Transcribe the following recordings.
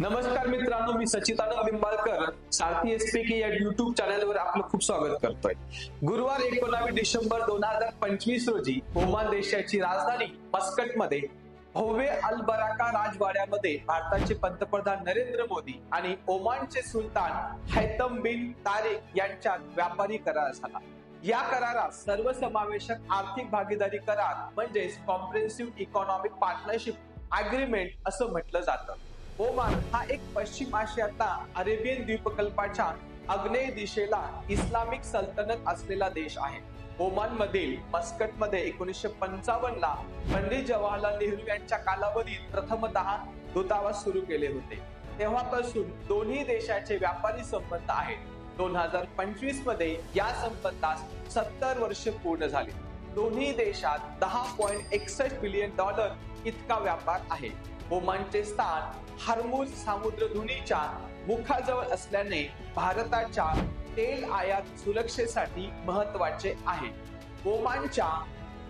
नमस्कार मित्रांनो मी सचितानंद लिंबाळकर सारथी एसपीके या युट्यूब चॅनलवर आपलं खूप स्वागत करतोय. गुरुवार एकोणावीस डिसेंबर दोन हजार पंचवीस रोजी ओमान देशाची राजधानी मस्कटमध्ये भव्य अल बराका राजवाड्यामध्ये भारताचे पंतप्रधान नरेंद्र मोदी आणि ओमानचे सुलतान हैतम बिन तारिक यांच्यात व्यापारी करार झाला. या करारात सर्वसमावेशक आर्थिक भागीदारी करार म्हणजेच कॉम्प्रेन्सिव्ह इकॉनॉमिक पार्टनरशिप अग्रीमेंट असं म्हटलं जातं. ओमान हा एक पश्चिम आशियातला अरेबियन द्वीपकल्पाच्या आग्नेय दिशेला इस्लामिक सल्तनत असलेला देश आहे. ओमान मधील मस्कटमध्ये एकोणीसशे पंचावन्न ला पंडित जवाहरलाल नेहरू यांच्या कालावधीत प्रथमतः दूतावास सुरू केले होते. तेव्हापासून दोन्ही देशाचे व्यापारी संबंध आहेत. दोन हजार पंचवीसमध्ये या संबंधास सत्तर वर्ष पूर्ण झाली. दोन्ही देशात दहा पॉइंट एकसष्ट बिलियन डॉलर इतका व्यापार आहे. ओमानचे स्थान हार्मुज सामुद्रधुनीच्या मुखाजवळ असल्याने भारताच्या तेल आयात सुरक्षेसाठी महत्त्वाचे आहे. ओमानच्या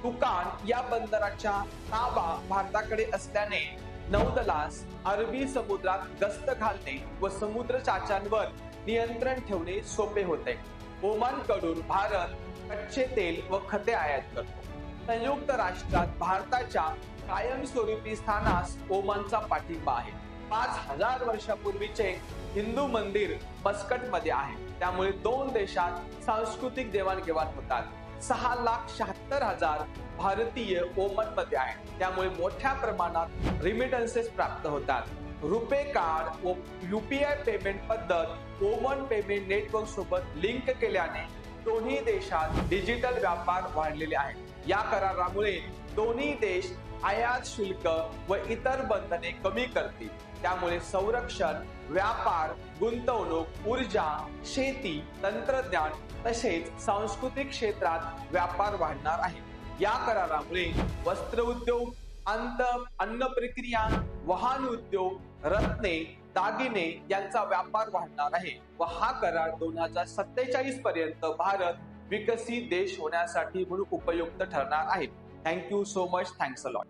तुकान या बंदराच्या ताबा भारताकडे असल्याने नौदलास अरबी समुद्रात गस्त घालणे व समुद्र चाच्यांवर नियंत्रण ठेवणे सोपे होते. ओमानकडून भारत कच्चे तेल व खते आयात करतो. संयुक्त राष्ट्रात भारताच्या कायमस्वरूपी स्थानास ओमानचा पाठिंबा आहे. पाच हजार वर्षापूर्वीचे हिंदू मंदिर मस्कटमध्ये आहे. त्यामुळे दोन देशात सांस्कृतिक देवाणघेवाण होतात. सहा लाख शहात्तर हजार भारतीय ओमनमध्ये आहेत. त्यामुळे मोठ्या प्रमाणात रिमिटन्सेस प्राप्त होतात. रुपे कार्ड व युपीआय पेमेंट पद्धत ओमन पेमेंट नेटवर्क सोबत लिंक केल्याने दोन्ही देशात डिजिटल व्यापार वाढलेले आहेत. या करारामुळे दोन्ही देश आयात शुल्क व इतर बंधने कमी करतील. त्यामुळे संरक्षण व्यापार गुंतवणूक ऊर्जा शेती तंत्रज्ञान तसेच सांस्कृतिक क्षेत्रात व्यापार वाढणार आहे. या करारामुळे वस्त्र उद्योग अंत अन्न प्रक्रिया वाहन उद्योग रत्ने दागिने यांचा व्यापार वाढणार आहे व हा करार दोन हजार सत्तेचाळीस पर्यंत भारत विकसित देश होण्यासाठी म्हणून उपयुक्त ठरणार आहे. Thank you so much thanks a lot